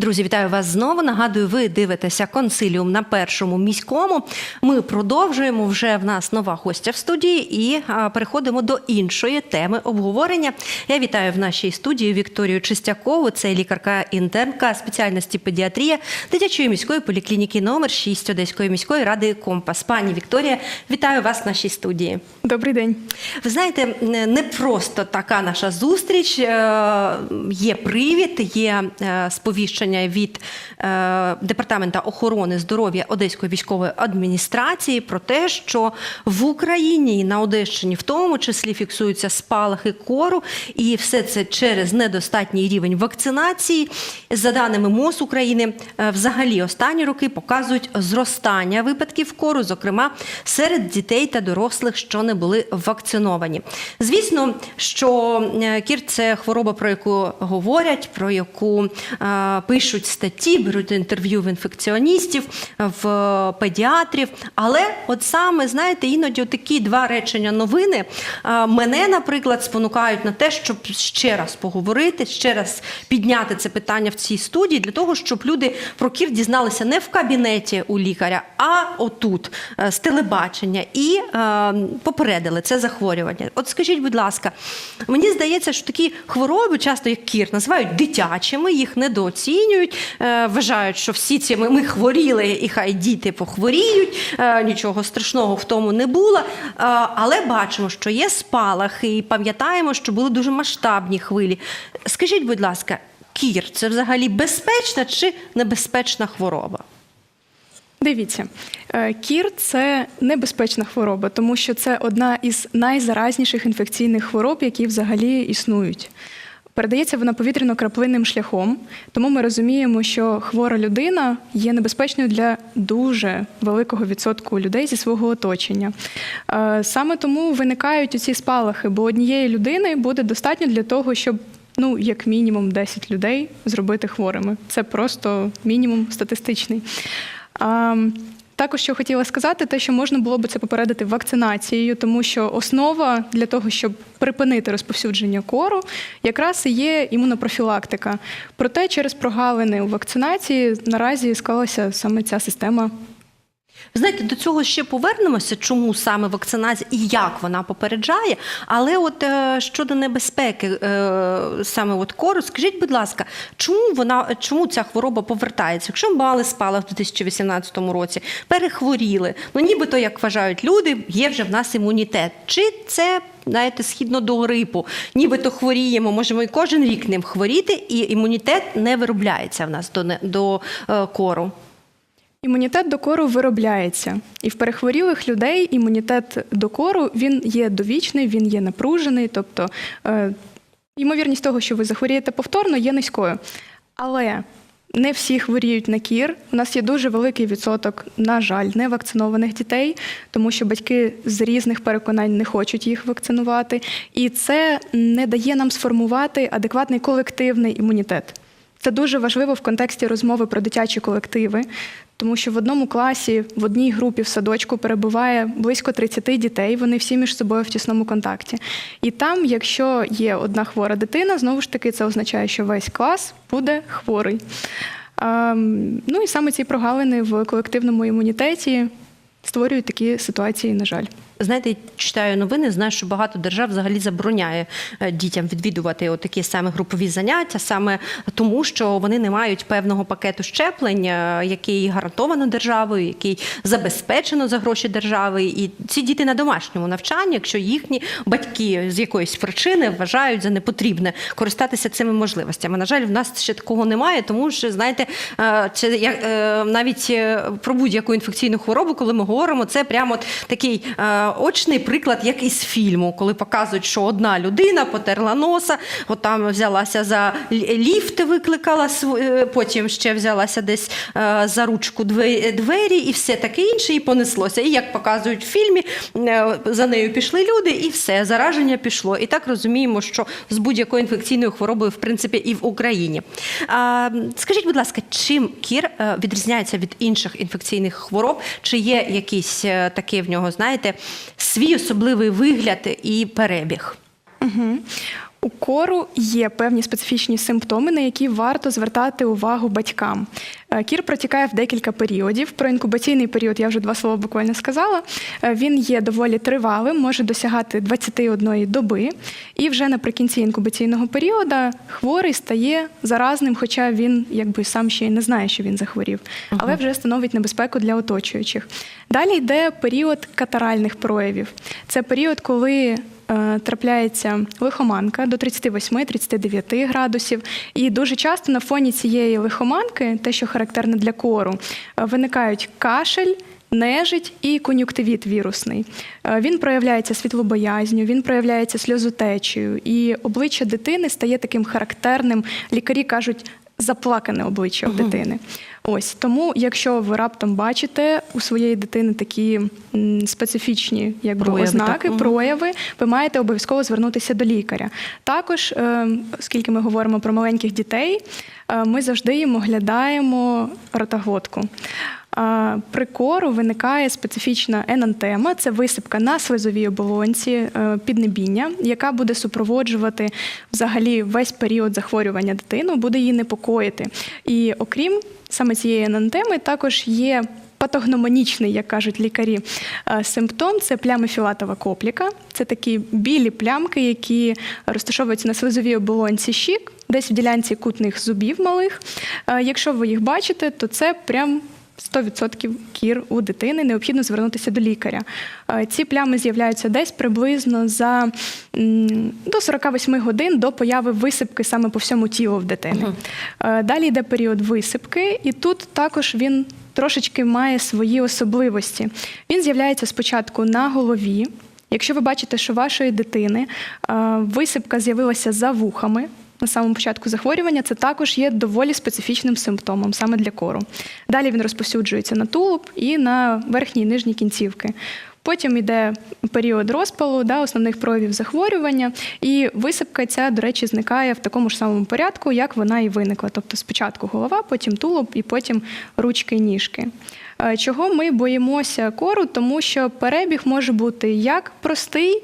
Друзі, вітаю вас знову. Нагадую, ви дивитеся консиліум на першому міському. Ми продовжуємо вже в нас нова гостя в студії і переходимо до іншої теми обговорення. Я вітаю в нашій студії Вікторію Чистякову. Це лікарка інтернка спеціальності педіатрія дитячої міської поліклініки номер 6 Одеської міської ради Компас. Пані Вікторія, вітаю вас в нашій студії. Добрий день. Ви знаєте, не просто така наша зустріч. е, Є привід, є е, сповіщення від е, департамента охорони здоров'я Одеської військової адміністрації про те, що в Україні і на Одещині в тому числі фіксуються спалахи кору, і все це через недостатній рівень вакцинації. За даними МОЗ України, е, взагалі останні роки показують зростання випадків кору, зокрема серед дітей та дорослих, що не були вакциновані. Звісно, що е, кір це хвороба, про яку говорять, про яку е, пишуть статті, беруть інтерв'ю в інфекціоністів, в педіатрів. Але от саме знаєте, іноді такі два речення новини е, мене, наприклад, спонукають на те, щоб ще раз поговорити, ще раз підняти це питання в цій студії для того, щоб люди про кір дізналися не в кабінеті у лікаря, а отут е, з телебачення і е, попередили це захворювання. От скажіть, будь ласка, мені здається, що такі хвороби, часто як кір, називають дитячими, їх недооцінюють, е, вважають, що всі ці ми, ми хворіли, і хай діти похворіють, е, нічого страшного в тому не було. Е, але бачимо, що є спалахи, і пам'ятаємо, що були дуже масштабні хвилі. Скажіть, будь ласка, кір це взагалі безпечна чи небезпечна хвороба? Дивіться, кір це небезпечна хвороба, тому що це одна із найзаразніших інфекційних хвороб, які взагалі існують. Передається вона повітряно-краплинним шляхом, тому ми розуміємо, що хвора людина є небезпечною для дуже великого відсотку людей зі свого оточення. Е, Саме тому виникають ці спалахи, бо однієї людини буде достатньо для того, щоб ну, як мінімум 10 людей зробити хворими. Це просто мінімум статистичний. Також що хотіла сказати, те, що можна було би це попередити вакцинацією, тому що основа для того, щоб припинити розповсюдження кору, якраз і є імунопрофілактика. Проте через прогалини у вакцинації наразі склалася саме ця система Ви знаєте, до цього ще повернемося, чому саме вакцинація і як вона попереджає. Але от е, щодо небезпеки е, саме от кору, скажіть, будь ласка, чому вона чому ця хвороба повертається? Якщо мали спалах в 2018 році, перехворіли, ну нібито, як вважають люди, є вже в нас імунітет. Чи це знаєте, східно до грипу, нібито хворіємо, можемо і кожен рік ним хворіти, і імунітет не виробляється в нас до, до е, кору. Імунітет до кору виробляється, і в перехворілих людей імунітет до кору він є довічний, він є напружений, тобто е, ймовірність того, що ви захворієте повторно, є низькою. Але не всі хворіють на кір. У нас є дуже великий відсоток, на жаль, невакцинованих дітей, тому що батьки з різних переконань не хочуть їх вакцинувати, і це не дає нам сформувати адекватний колективний імунітет. Це дуже важливо в контексті розмови про дитячі колективи, тому що в одному класі, в одній групі в садочку перебуває близько 30 дітей, вони всі між собою в тісному контакті. І там, якщо є одна хвора дитина, знову ж таки це означає, що весь клас буде хворий. Ем, ну і саме ці прогалини в колективному імунітеті створюють такі ситуації, на жаль. Знаєте, читаю новини, знаю, що багато держав взагалі забороняє е, дітям відвідувати такі саме групові заняття, саме тому, що вони не мають певного пакету щеплень, е, який гарантовано державою, який забезпечено за гроші держави. І ці діти на домашньому навчанні, якщо їхні батьки з якоїсь причини вважають за непотрібне користатися цими можливостями. На жаль, в нас ще такого немає, тому що знаєте, е, це як навіть про будь-яку інфекційну хворобу, коли ми говоримо, це прямо от такий очний приклад, як із фільму, коли показують, що одна людина потерла носа, от там взялася за лі- ліфт, викликала е, потім ще взялася десь е, за ручку двері, і все таке інше, і понеслося. І як показують в фільмі, е, за нею пішли люди, і все, зараження пішло. І так розуміємо, що з будь-якою інфекційною хворобою, в принципі, і в Україні. Скажіть, будь ласка, чим кір відрізняється від інших інфекційних хвороб? Чи є якийсь е, такий в нього, знаєте, свій особливий вигляд і перебіг? Угу. У кору є певні специфічні симптоми, на які варто звертати увагу батькам. Е, Кір протікає в декілька періодів. Про інкубаційний період я вже два слова буквально сказала. Е, Він є доволі тривалим, може досягати 21 доби. І вже наприкінці інкубаційного періоду хворий стає заразним, хоча він якби сам ще й не знає, що він захворів, але вже становить небезпеку для оточуючих. Далі йде період катаральних проявів. Це період, коли трапляється лихоманка до 38-39 градусів. І дуже часто на фоні цієї лихоманки, те, що характерно для кору, е, виникають кашель. Нежить і кон'юктивіт вірусний. Е, Він проявляється світлобоязню, він проявляється сльозотечею, і обличчя дитини стає таким характерним. Лікарі кажуть, заплакане обличчя у дитини. Ось тому, якщо ви раптом бачите у своєї дитини такі м, специфічні якби, Прояви, ознаки, так. Прояви, ви маєте обов'язково звернутися до лікаря. Також, е, оскільки ми говоримо про маленьких дітей, е, ми завжди їм оглядаємо ротоглотку. А, При кору виникає специфічна енантема, це висипка на слизовій оболонці е, піднебіння, яка буде супроводжувати взагалі весь період захворювання дитину, буде її непокоїти. І окрім саме цієї енантеми, також є патогномонічний, як кажуть лікарі, е, симптом це плями філатова копліка. Це такі білі плямки, які розташовуються на слизовій оболонці щік, десь в ділянці кутних зубів малих. Е, Якщо ви їх бачите, то це прям 100% кір у дитини, необхідно звернутися до лікаря. Е, Ці плями з'являються десь приблизно за до 48 годин до появи висипки саме по всьому тілу в дитини. Е, Далі йде період висипки, і тут також він трошечки має свої особливості. Він з'являється спочатку на голові. Якщо ви бачите, що вашої дитини е, висипка з'явилася за вухами, на самому початку захворювання, це також є доволі специфічним симптомом саме для кору. Далі він розповсюджується на тулуб і на верхні і нижні кінцівки. Потім йде період розпалу, да, основних проявів захворювання, і висипка ця, до речі, зникає в такому ж самому порядку, як вона і виникла. Тобто спочатку голова, потім тулуб і потім ручки і ніжки. Е, Чого ми боїмося кору? Тому що перебіг може бути як простий,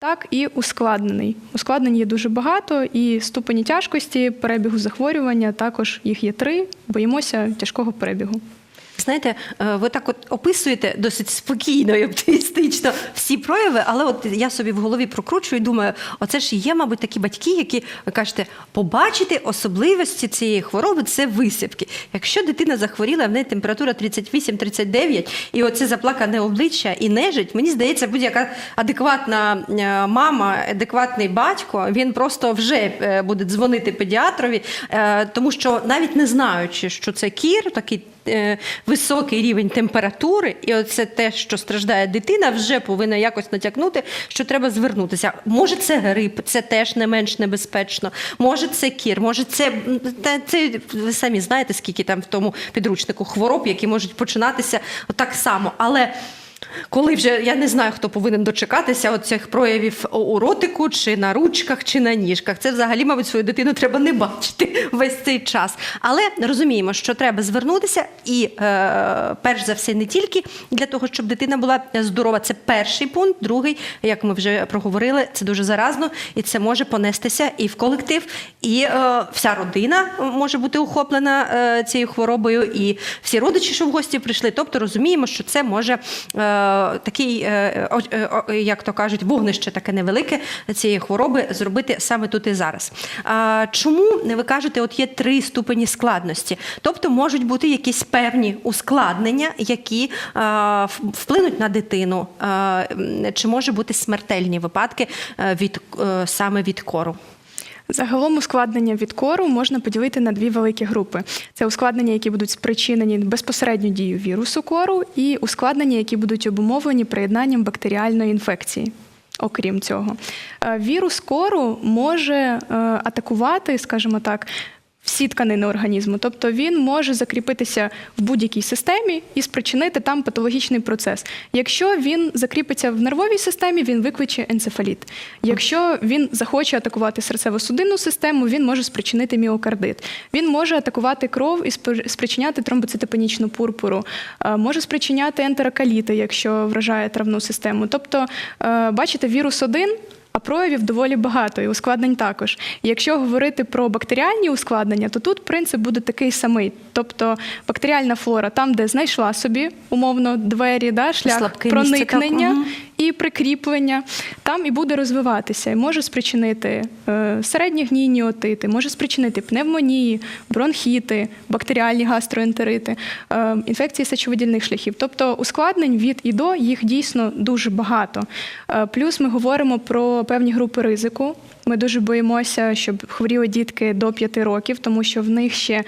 так і ускладнений. Ускладнень є дуже багато, і ступені тяжкості перебігу захворювання також їх є три. Боїмося тяжкого перебігу. Знаєте, е, ви так от описуєте досить спокійно і оптимістично всі прояви, але от я собі в голові прокручую і думаю, оце ж є, мабуть, такі батьки, які ви кажете, побачити особливості цієї хвороби це висипки. Якщо дитина захворіла, в неї температура 38-39, і оце заплакане обличчя і нежить, мені здається, будь-яка адекватна е, мама, адекватний батько, він просто вже е, буде дзвонити педіатрові, тому що навіть не знаючи, що це кір, такий високий рівень температури, і оце те, що страждає дитина, вже повинна якось натякнути, що треба звернутися. Може, це грип, це теж не менш небезпечно. Може, це кір, може, це це ви самі знаєте, скільки там в тому підручнику хвороб, які можуть починатися так само. Але коли вже я не знаю, хто повинен дочекатися от цих проявів у ротику, чи на ручках, чи на ніжках. Це взагалі, мабуть, свою дитину треба не бачити весь цей час. Але розуміємо, що треба звернутися, і е, перш за все, не тільки для того, щоб дитина була здорова. Це перший пункт. Другий, як ми вже проговорили, це дуже заразно, і це може понестися і в колектив, і е, вся родина може бути охоплена е, цією хворобою, і всі родичі, що в гості прийшли. Тобто розуміємо, що це може е, такий, е, о- е, о- як то кажуть, вогнище таке невелике цієї хвороби зробити саме тут і зараз. Чому ви кажете, от є три ступені складності? Тобто можуть бути якісь певні ускладнення, які вплинуть на дитину, чи може бути смертельні випадки е, від е, саме від кору? Загалом ускладнення від кору можна поділити на дві великі групи: це ускладнення, які будуть спричинені безпосередньо дією вірусу кору, і ускладнення, які будуть обумовлені приєднанням бактеріальної інфекції. Окрім цього, Е, вірус кору може е, атакувати, скажімо так. Всі тканини організму, тобто він може закріпитися в будь-якій системі і спричинити там патологічний процес. Якщо він закріпиться в нервовій системі, він викличе енцефаліт. Якщо він захоче атакувати серцево-судинну систему, він може спричинити міокардит. Він може атакувати кров і спри- спричиняти тромбоцитопенічну пурпуру, е, може спричиняти ентерокаліти, якщо вражає травну систему. Тобто, е, бачите, вірус один. А проявів доволі багато, і ускладнень також. І якщо говорити про бактеріальні ускладнення, то тут принцип буде такий самий. Тобто бактеріальна флора, там, де знайшла собі умовно двері, да, шлях місце, так, проникнення мгм. І прикріплення, там і буде розвиватися, і може спричинити е, середні гнійні отити, може спричинити пневмонії, бронхіти, бактеріальні гастроентерити, е, інфекції сечовидільних шляхів. Тобто ускладнень від і до їх дійсно дуже багато. Е, плюс ми говоримо про певні групи ризику. Ми дуже боїмося, щоб хворіли дітки до 5 років, тому що в них ще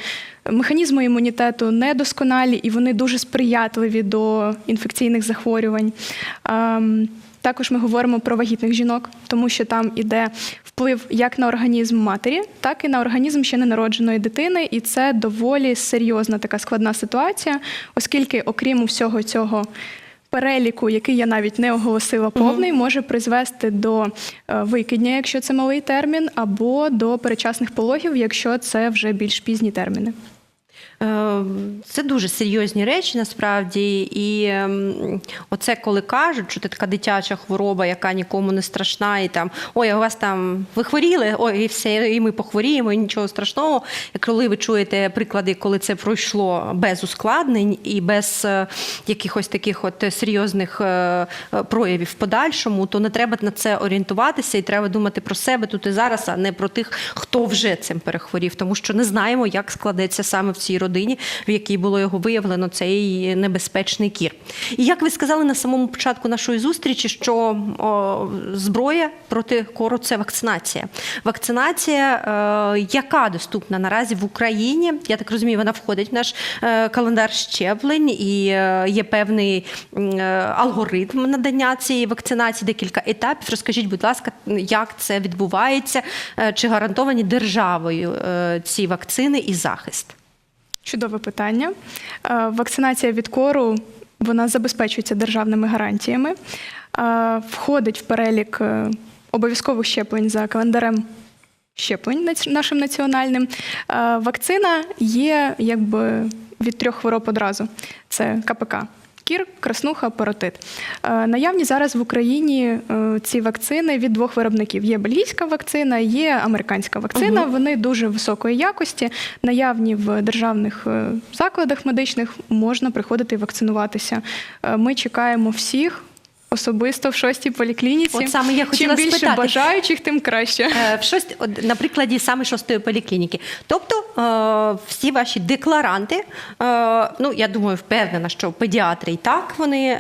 механізми імунітету недосконалі і вони дуже сприятливі до інфекційних захворювань. Ем, Також ми говоримо про вагітних жінок, тому що там іде вплив як на організм матері, так і на організм ще ненародженої дитини, і це доволі серйозна така складна ситуація, оскільки, окрім всього цього переліку, який я навіть не оголосила повний, може призвести до е, викидня, якщо це малий термін, або до перечасних пологів, якщо це вже більш пізні терміни. Е, Це дуже серйозні речі насправді. І ем, оце коли кажуть, що це така дитяча хвороба, яка нікому не страшна, і там ой, у вас там ви хворіли, ой, і все, і ми похворіємо, і нічого страшного. І коли ви чуєте приклади, коли це пройшло без ускладнень і без е, якихось таких от серйозних е, проявів в подальшому, то не треба на це орієнтуватися, і треба думати про себе тут і зараз, а не про тих, хто вже цим перехворів, тому що не знаємо, як складеться саме в цій родині, в якій було його виявлено цей небезпечний кір. І як ви сказали на самому початку нашої зустрічі, що о, зброя проти кору це вакцинація. Вакцинація, е, яка доступна наразі в Україні, я так розумію, вона входить в наш е, календар щеплень і е, є певний е, алгоритм надання цієї вакцинації, декілька етапів. Розкажіть, будь ласка, як це відбувається, е, чи гарантовані державою е, ці вакцини і захист? Чудове питання. Е, Вакцинація від кору вона забезпечується державними гарантіями, Е, входить в перелік е, обов'язкових щеплень за календарем щеплень нашим національним. Вакцина є якби від трьох хвороб одразу: це КПК. Кір, краснуха, паротит. Е, Наявні зараз в Україні е, ці вакцини від двох виробників: є бельгійська вакцина, є американська вакцина. Вони дуже високої якості, наявні в державних е, закладах медичних. Можна приходити і вакцинуватися. Ми чекаємо всіх. Особисто в шостій поліклініці. От саме я хотіла Чим більше спитати. бажаючих, тим краще. Е, в шость, от, на прикладі саме шостої поліклініки. Тобто е, всі ваші декларанти, е, ну я думаю, впевнена, що педіатри і так вони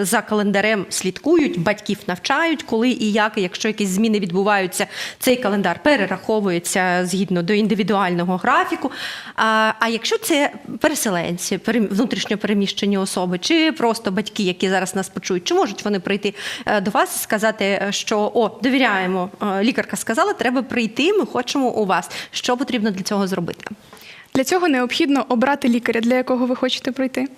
за календарем слідкують, батьків навчають, коли і як, якщо якісь зміни відбуваються, цей календар перераховується згідно до індивідуального графіку. А, а якщо це переселенці, пере- внутрішньо переміщені особи, чи просто батьки, які зараз нас почують, чи можуть вони прийти е, до вас і сказати, е, що о, довіряємо, е, лікарка сказала, треба прийти, ми хочемо у вас. Що потрібно для цього зробити? Для цього необхідно обрати лікаря, для якого ви хочете прийти.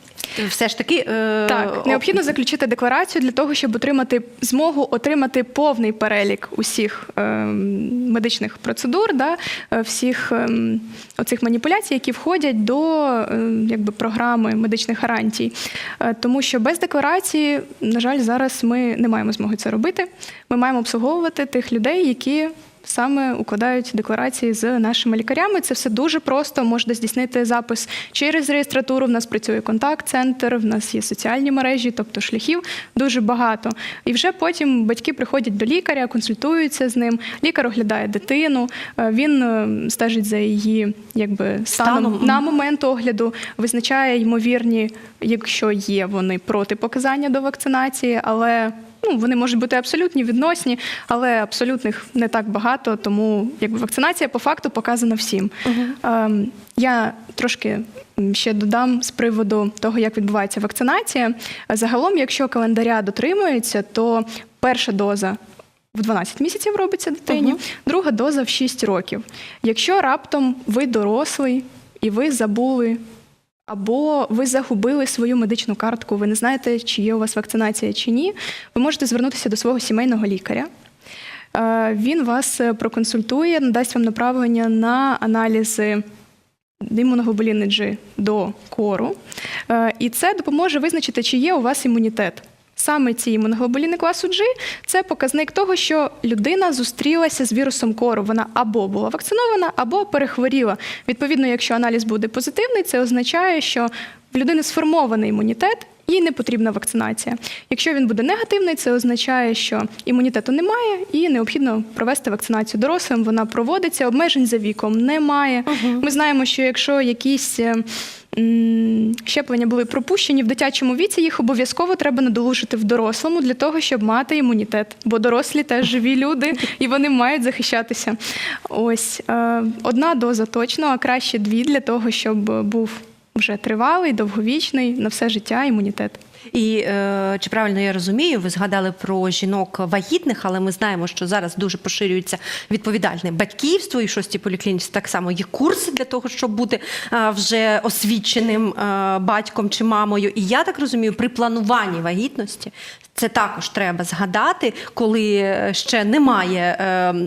Все ж таки, е, Так, необхідно заключити декларацію для того, щоб отримати змогу отримати повний перелік усіх ем, медичних процедур, да, е, всіх ем, оцих маніпуляцій, які входять до ем, якби, програми медичних гарантій. Е, тому що без декларації, на жаль, зараз ми не маємо змоги це робити. Ми маємо обслуговувати тих людей, які. Саме укладають декларації з нашими лікарями. Це все дуже просто. Можна здійснити запис через реєстратуру. В нас працює контакт-центр, в нас є соціальні мережі, тобто шляхів дуже багато. І вже потім батьки приходять до лікаря, консультуються з ним. Лікар оглядає дитину, е, він е, стежить за її якби станом, Станом, на момент огляду, визначає ймовірні, якщо є вони протипоказання до вакцинації, але ну, вони можуть бути абсолютні, відносні, але абсолютних не так багато, тому якби вакцинація по факту показана всім. Ем, я трошки ще додам з приводу того, як відбувається вакцинація. Загалом, якщо календаря дотримується, то перша доза. В 12 місяців робиться дитині, Мгм. друга доза в 6 років. Якщо раптом ви дорослий і ви забули або ви загубили свою медичну картку, ви не знаєте, чи є у вас вакцинація чи ні, ви можете звернутися до свого сімейного лікаря. Е, Він вас е, проконсультує, надасть вам направлення на аналізи імуноглобуліни G до кору. Е, І це допоможе визначити, чи є у вас імунітет. Саме ці імуноглобуліни класу G – це показник того, що людина зустрілася з вірусом кору. Вона або була вакцинована, або перехворіла. Відповідно, якщо аналіз буде позитивний, це означає, що в людини сформований імунітет. І не потрібна вакцинація. Якщо він буде негативний, це означає, що імунітету немає, і необхідно провести вакцинацію дорослим. Вона проводиться, обмежень за віком немає. Ми знаємо, що якщо якісь е, щеплення були пропущені в дитячому віці, їх обов'язково треба надолужити в дорослому для того, щоб мати імунітет. Бо дорослі теж живі люди, і вони мають захищатися. Ось е, одна доза точно, а краще дві для того, щоб був вже тривалий, довговічний на все життя імунітет. І е, чи правильно я розумію, ви згадали про жінок вагітних, але ми знаємо, що зараз дуже поширюється відповідальне батьківство, і в шостій поліклініці так само є курси для того, щоб бути е, вже освіченим е, батьком чи мамою. І я так розумію, при плануванні вагітності. Це також треба згадати, коли ще немає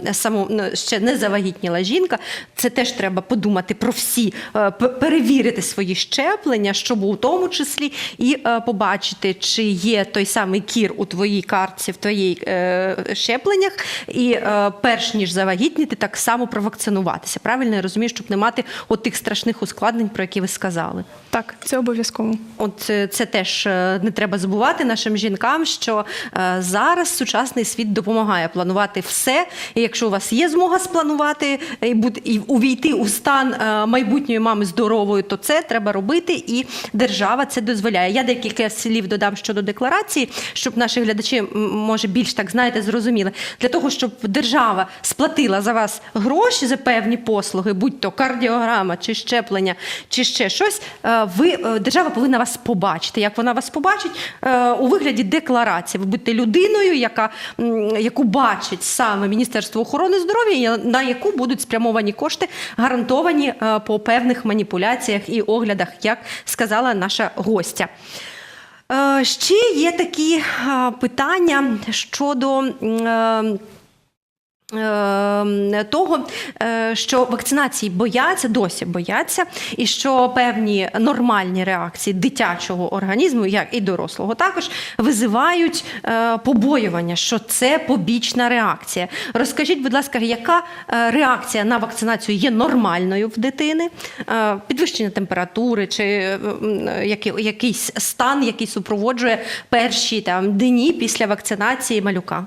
е, само, ну, ще не завагітніла жінка. Це теж треба подумати про всі, е, перевірити свої щеплення, щоб у тому числі і е, побачити, чи є той самий кір у твоїй картці, в твоїй е, щепленнях, і е, перш ніж завагітніти, так само провакцинуватися. Правильно я розумію, щоб не мати от тих страшних ускладнень, про які ви сказали. Так, це обов'язково. От е, це теж е, не треба забувати нашим жінкам, що е, зараз сучасний світ допомагає планувати все. І якщо у вас є змога спланувати і бути увійти у стан майбутньої мами здоровою, то це треба робити, і держава це дозволяє. Я декілька слів додам щодо декларації, щоб наші глядачі може більш так знаєте, зрозуміли. Для того, щоб держава сплатила за вас гроші за певні послуги, будь то кардіограма чи щеплення, чи ще щось. Ви е, держава повинна вас побачити. Як вона вас побачить Е, у вигляді декларації. Ви будете людиною, яка яку бачить саме Міністерство охорони здоров'я, на яку будуть спрямовані кошти, гарантовані е, по певних маніпуляціях і оглядах, як сказала наша гостя. Ще є такі питання щодо. М, е, е, Того, е, що вакцинації бояться, досі бояться, і що певні нормальні реакції дитячого організму, як і дорослого, також визивають е, побоювання, що це побічна реакція. Розкажіть, будь ласка, яка е, реакція на вакцинацію є нормальною в дитини? Підвищення температури чи якийсь стан, який супроводжує перші там дні після вакцинації малюка?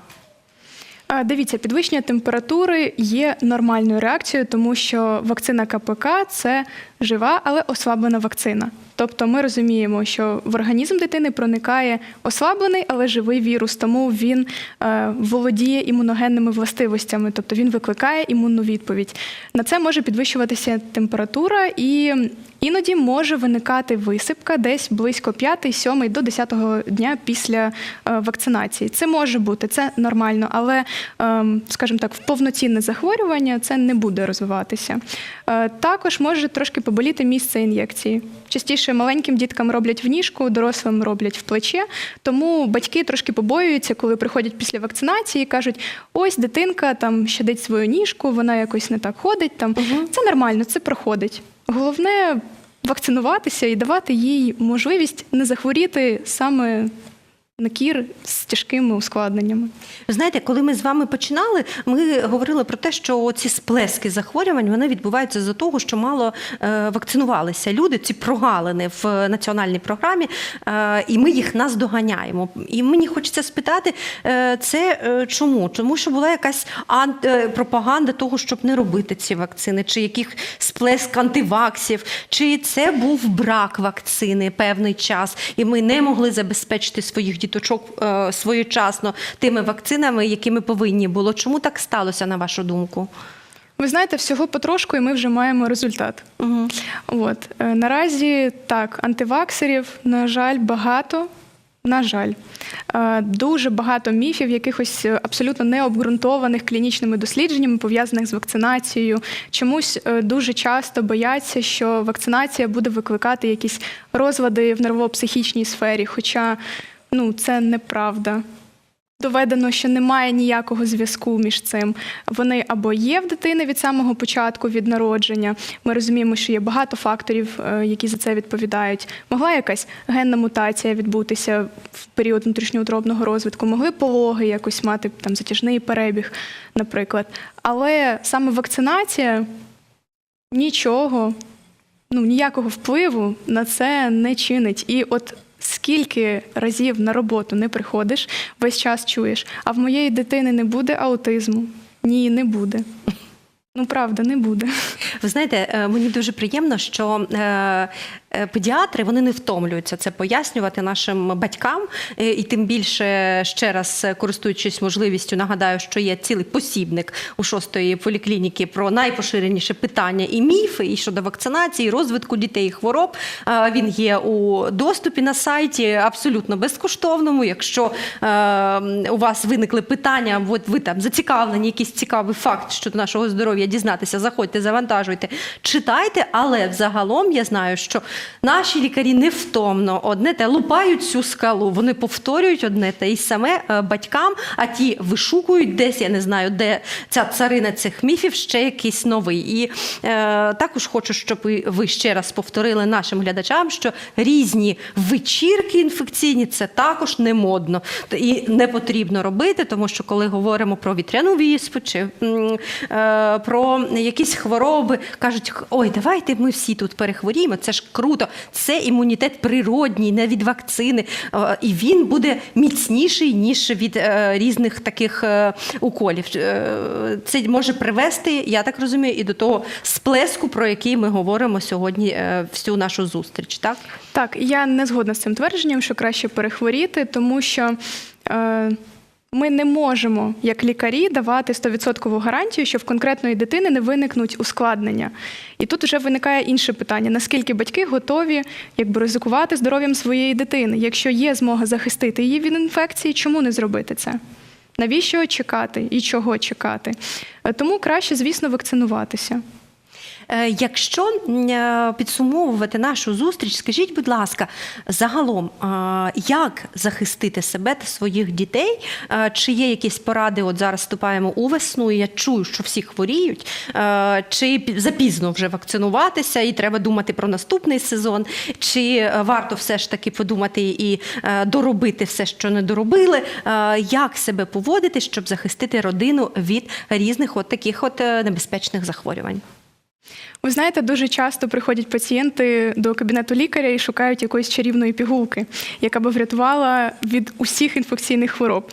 Дивіться, підвищення температури є нормальною реакцією, тому що вакцина КПК це жива, але ослаблена вакцина. Тобто ми розуміємо, що в організм дитини проникає ослаблений, але живий вірус, тому він е, володіє імуногенними властивостями, тобто він викликає імунну відповідь. На це може підвищуватися температура і іноді може виникати висипка десь близько 5-7 до 10 дня після е, вакцинації. Це може бути, це нормально, але, ем, скажімо так, в повноцінне захворювання це не буде розвиватися. Е, Також може трошки поболіти місце ін'єкції. Частіше маленьким діткам роблять в ніжку, дорослим роблять в плече. Тому батьки трошки побоюються, коли приходять після вакцинації і кажуть: ось дитинка там щадить свою ніжку, вона якось не так ходить. Там це нормально, це проходить. Головне вакцинуватися і давати їй можливість не захворіти саме на кір з тяжкими ускладненнями. Знаєте, коли ми з вами починали, ми говорили про те, що ці сплески захворювань вони відбуваються за того, що мало е, вакцинувалися люди, ці прогалини в національній програмі, е, і ми їх наздоганяємо. І мені хочеться спитати, е, це чому? Тому що була якась пропаганда того, щоб не робити ці вакцини, чи яких сплеск антиваксів, чи це був брак вакцини певний час, і ми не могли забезпечити своїх діточок е, своєчасно тими вакцинами, якими повинні було. Чому так сталося, на вашу думку? Ви знаєте, всього потрошку, і ми вже маємо результат. Угу. От е, наразі так, антиваксерів, на жаль, багато. На жаль, Е, дуже багато міфів, якихось абсолютно необґрунтованих клінічними дослідженнями, пов'язаних з вакцинацією. Чомусь дуже часто бояться, що вакцинація буде викликати якісь розлади в нервово-психічній сфері. Хоча ну, це неправда. доведено, що немає ніякого зв'язку між цим. Вони або є в дитини від самого початку, від народження. Ми розуміємо, що є багато факторів, е, які за це відповідають. Могла якась генна мутація відбутися в період внутрішньоутробного розвитку, могли пологи якось мати там затяжний перебіг, наприклад. Але саме вакцинація нічого, ну ніякого впливу на це не чинить. І от скільки разів на роботу не приходиш, весь час чуєш, а в моєї дитини не буде аутизму. Ні, не буде. Ну, правда, не буде. Ви знаєте, е, мені дуже приємно, що е, педіатри вони не втомлюються це пояснювати нашим батькам, Е, і тим більше ще раз е, користуючись можливістю, нагадаю, що є цілий посібник у шостої поліклініки про найпоширеніше питання і міфи і щодо вакцинації, і розвитку дітей і хвороб. Е, Він є у доступі на сайті абсолютно безкоштовному. Якщо е, у вас виникли питання, от ви там зацікавлені, якийсь цікавий факт щодо нашого здоров'я дізнатися, заходьте, завантажуйте, читайте. Але взагалом я знаю, що наші лікарі невтомно одне те лупають цю скалу. Вони повторюють одне те і саме е, батькам, а ті вишукують десь, я не знаю, де ця царина цих міфів ще якийсь новий. І е, також хочу, щоб ви- ще раз повторили нашим глядачам, що різні вечірки інфекційні це також не модно і не потрібно робити, тому що коли говоримо про вітряну віспу чи е, про якісь хвороби, кажуть, ой, давайте ми всі тут перехворіємо. Це ж круто. Це імунітет природній, не від вакцини, Е, і він буде міцніший ніж від е, різних таких е, уколів. Це може привести, я так розумію, і до того сплеску, про який ми говоримо сьогодні всю нашу зустріч. Так Так, я не згодна з цим твердженням, що краще перехворіти, тому що. Ми не можемо, як лікарі, давати 100% гарантію, що в конкретної дитини не виникнуть ускладнення. І тут вже виникає інше питання: наскільки батьки готові якби ризикувати здоров'ям своєї дитини? Якщо є змога захистити її від інфекції, чому не зробити це? Навіщо чекати і чого чекати? Е, Тому краще, звісно, вакцинуватися. Е, Якщо е, підсумовувати нашу зустріч, скажіть, будь ласка, загалом, е, як захистити себе та своїх дітей? Чи є якісь поради? От зараз вступаємо у весну, і я чую, що всі хворіють, чи запізно вже вакцинуватися, і треба думати про наступний сезон, чи варто все ж таки подумати і доробити все, що не доробили? Як себе поводити, щоб захистити родину від різних от таких от небезпечних захворювань? Ви знаєте, дуже часто приходять пацієнти до кабінету лікаря і шукають якоїсь чарівної пігулки, яка би врятувала від усіх інфекційних хвороб.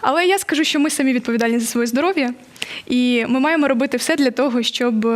Але я скажу, що ми самі відповідальні за своє здоров'я, і ми маємо робити все для того, щоб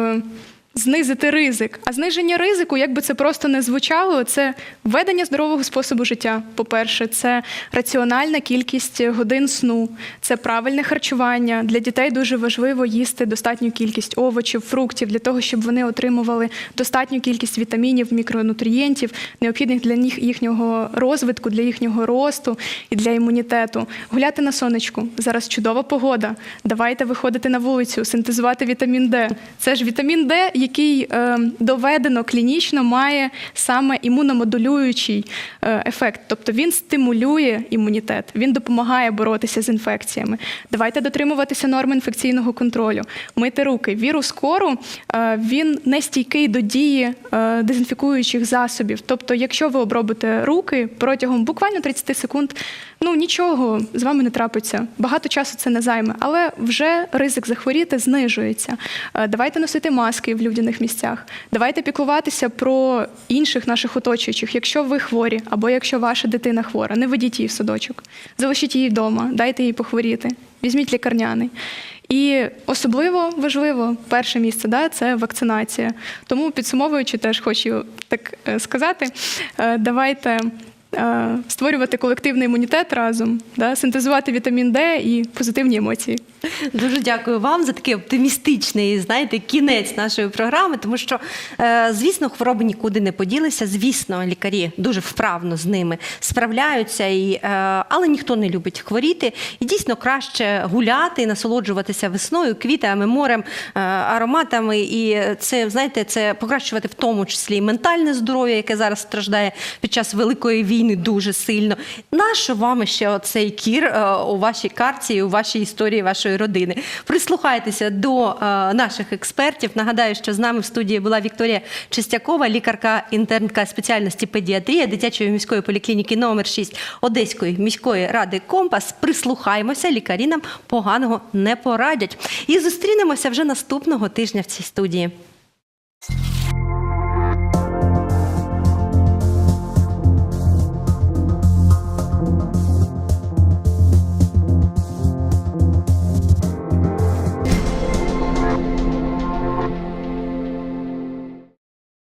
знизити ризик. А зниження ризику, як би це просто не звучало, це введення здорового способу життя. По-перше, це раціональна кількість годин сну, це правильне харчування. Для дітей дуже важливо їсти достатню кількість овочів, фруктів для того, щоб вони отримували достатню кількість вітамінів, мікронутрієнтів, необхідних для їхнього розвитку, для їхнього росту і для імунітету. Гуляти на сонечку. Зараз чудова погода. Давайте виходити на вулицю, синтезувати вітамін Д. Це ж вітамін Д, який е, доведено клінічно має саме імуномодулюючий е, ефект. Тобто він стимулює імунітет, він допомагає боротися з інфекціями. Давайте дотримуватися норм інфекційного контролю, мити руки. Вірус кору е, він не стійкий до дії дезінфікуючих засобів. Тобто, якщо ви обробите руки протягом буквально 30 секунд, ну нічого з вами не трапиться. Багато часу це не займе, але вже ризик захворіти знижується. Е, Давайте носити маски в людяних місцях. Давайте піклуватися про інших наших оточуючих. Якщо ви хворі, або якщо ваша дитина хвора, не ведіть її в садочок, залишіть її вдома, дайте їй похворіти, візьміть лікарняний. І особливо важливо перше місце да, це вакцинація. Тому підсумовуючи, теж хочу так е, сказати, е, давайте. Е, Створювати колективний імунітет разом, да, синтезувати вітамін Д і позитивні емоції. Дуже дякую вам за такий оптимістичний, знаєте, кінець нашої програми, тому що, е, звісно, хвороби нікуди не поділися. Звісно, лікарі дуже вправно з ними справляються, і, е, але ніхто не любить хворіти. І дійсно краще гуляти насолоджуватися весною, квітами, морем, ароматами. І це, знаєте, це покращувати в тому числі і ментальне здоров'я, яке зараз страждає під час великої війни дуже сильно. Нащо вам ще оцей кір е, у вашій карті, у вашій історії вашої родини? Прислухайтеся до е, наших експертів. Нагадаю, що з нами в студії була Вікторія Чистякова, лікарка інтернка спеціальності педіатрія дитячої міської поліклініки номер 6 Одеської міської ради Компас. Прислухаємося, лікарі нам поганого не порадять. І зустрінемося вже наступного тижня в цій студії.